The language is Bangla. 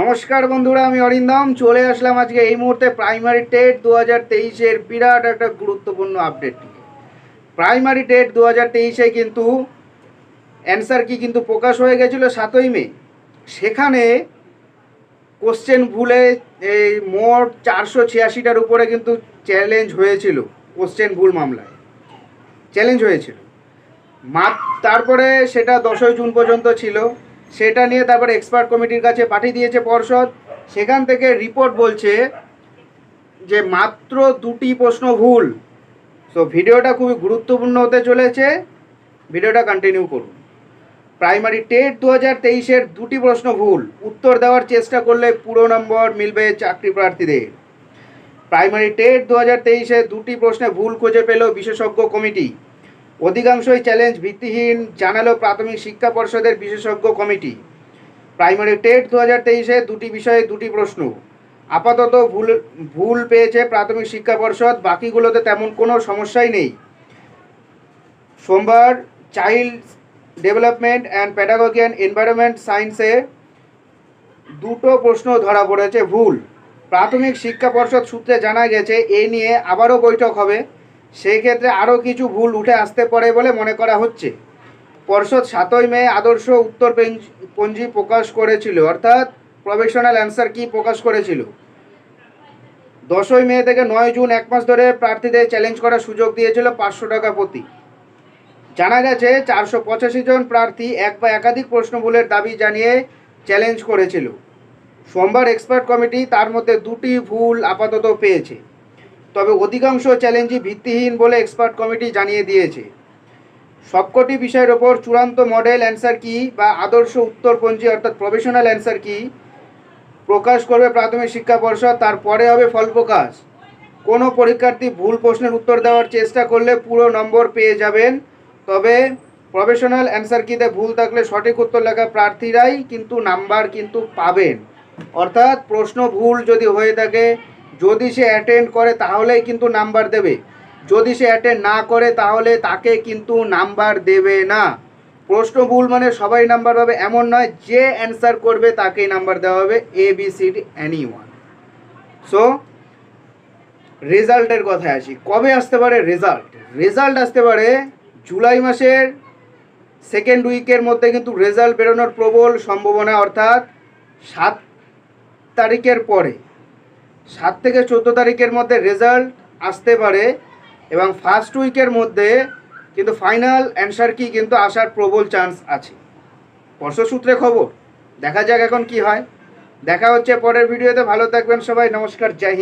নমস্কার বন্ধুরা, আমি অরিন্দম। চলে আসলাম আজকে এই মুহূর্তে প্রাইমারি টেট দু হাজার তেইশের বিরাট একটা গুরুত্বপূর্ণ আপডেট প্রাইমারি টেট দু হাজার তেইশে কিন্তু অ্যান্সার কি কিন্তু প্রকাশ হয়ে গেছিল সাতই মে। সেখানে কোশ্চেন ভুলে এই মোট চারশো ছিয়াশিটার উপরে কিন্তু চ্যালেঞ্জ হয়েছিল কোশ্চেন ভুল মামলায়। চ্যালেঞ্জ হয়েছিল। মাত তারপরে সেটা দশই জুন পর্যন্ত ছিল। সেটা নিয়ে তারপরে এক্সপার্ট কমিটির কাছে পাঠিয়ে দিয়েছে পর্ষদ। সেখান থেকে রিপোর্ট বলছে যে মাত্র দুটি প্রশ্ন ভুল। সো ভিডিওটা খুবই গুরুত্বপূর্ণ হতে চলেছে। ভিডিওটা কন্টিনিউ করুন। প্রাইমারি টেট দু হাজার তেইশের দুটি প্রশ্ন ভুল। উত্তর দেওয়ার চেষ্টা করলে পুরো নম্বর মিলবে চাকরি প্রার্থীদের। প্রাইমারি টেট দু হাজার তেইশে দুটি প্রশ্নে ভুল খুঁজে পেল বিশেষজ্ঞ কমিটি অধিকাংশই চ্যালেঞ্জ ভিত্তিহীন, জানালো প্রাথমিক শিক্ষা পর্ষদের বিশেষজ্ঞ কমিটি। প্রাইমারি টেট দু হাজার তেইশে দুটি বিষয়ে দুটি প্রশ্ন। আপাতত ভুল ভুল পেয়েছে প্রাথমিক শিক্ষা পর্ষদ, বাকিগুলোতে তেমন কোনো সমস্যাই নেই। সোমবার child development and pedagogy and environment সায়েন্সে দুটো প্রশ্ন ধরা পড়েছে ভুল। প্রাথমিক শিক্ষা পর্ষদ সূত্রে জানা গেছে, এ নিয়ে আবারও বৈঠক হবে। সেই ক্ষেত্রে আরও কিছু ভুল উঠে আসতে পারে বলে মনে করা হচ্ছে। পর্ষদ সাতই মে আদর্শ উত্তর পেঞ্জ- প্রকাশ করেছিল। অর্থাৎ প্রফেশনাল অ্যান্সার কি প্রকাশ করেছিল? দশই মে থেকে নয় জুন এক মাস ধরে প্রার্থীদের চ্যালেঞ্জ করার সুযোগ দিয়েছিল পাঁচশো টাকা প্রতি। জানা গেছে, চারশো পঁচাশি জন প্রার্থী এক বা একাধিক প্রশ্ন ভুলের দাবি জানিয়ে চ্যালেঞ্জ করেছিল। সোমবার এক্সপার্ট কমিটি তার মধ্যে দুটি ভুল আপাতত পেয়েছে। তবে অধিকাংশ চ্যালেঞ্জই ভিত্তিহীন বলে এক্সপার্ট কমিটি জানিয়ে দিয়েছে। সবকটি বিষয়ের ওপর চূড়ান্ত মডেল অ্যান্সার কি বা আদর্শ উত্তরপঞ্জি অর্থাৎ প্রফেশনাল অ্যান্সার কি প্রকাশ করবে প্রাথমিক শিক্ষা পর্ষদ, তারপরে হবে ফল প্রকাশ। কোনো পরীক্ষার্থী ভুল প্রশ্নের উত্তর দেওয়ার চেষ্টা করলে পুরো নম্বর পেয়ে যাবেন। তবে প্রফেশনাল অ্যান্সার কিতে ভুল থাকলে সঠিক উত্তর লেখা প্রার্থীরাই কিন্তু নাম্বার কিন্তু পাবেন। অর্থাৎ প্রশ্ন ভুল যদি হয়ে থাকে যদি সে অ্যাটেন্ড করে, তাহলেই কিন্তু নাম্বার দেবে। যদি সে অ্যাটেন্ড না করে, তাহলে তাকে কিন্তু নাম্বার দেবে না। প্রশ্ন ভুল মানে সবাই নাম্বার পাবে, এমন নয়, যে অ্যান্সার করবে, তাকেই নাম্বার দেওয়া হবে A B C D any one so রেজাল্টের কথায় আসি। কবে আসতে পারে রেজাল্ট রেজাল্ট আসতে পারে জুলাই মাসের সেকেন্ড উইকের মধ্যে কিন্তু রেজাল্ট বেরোনোর প্রবল সম্ভাবনা, অর্থাৎ সাত তারিখের পরে। সাত থেকে চোদ্দ তারিখের মধ্যে রেজাল্ট আসতে পারে এবং ফার্স্ট উইকের মধ্যে কিন্তু ফাইনাল অ্যান্সার কি কিন্তু আসার প্রবল চান্স আছে। পরশু সূত্রে খবর, দেখা যাক এখন কি হয়। দেখা হচ্ছে পরের ভিডিওতে ভালো থাকবেন সবাই। নমস্কার। জয়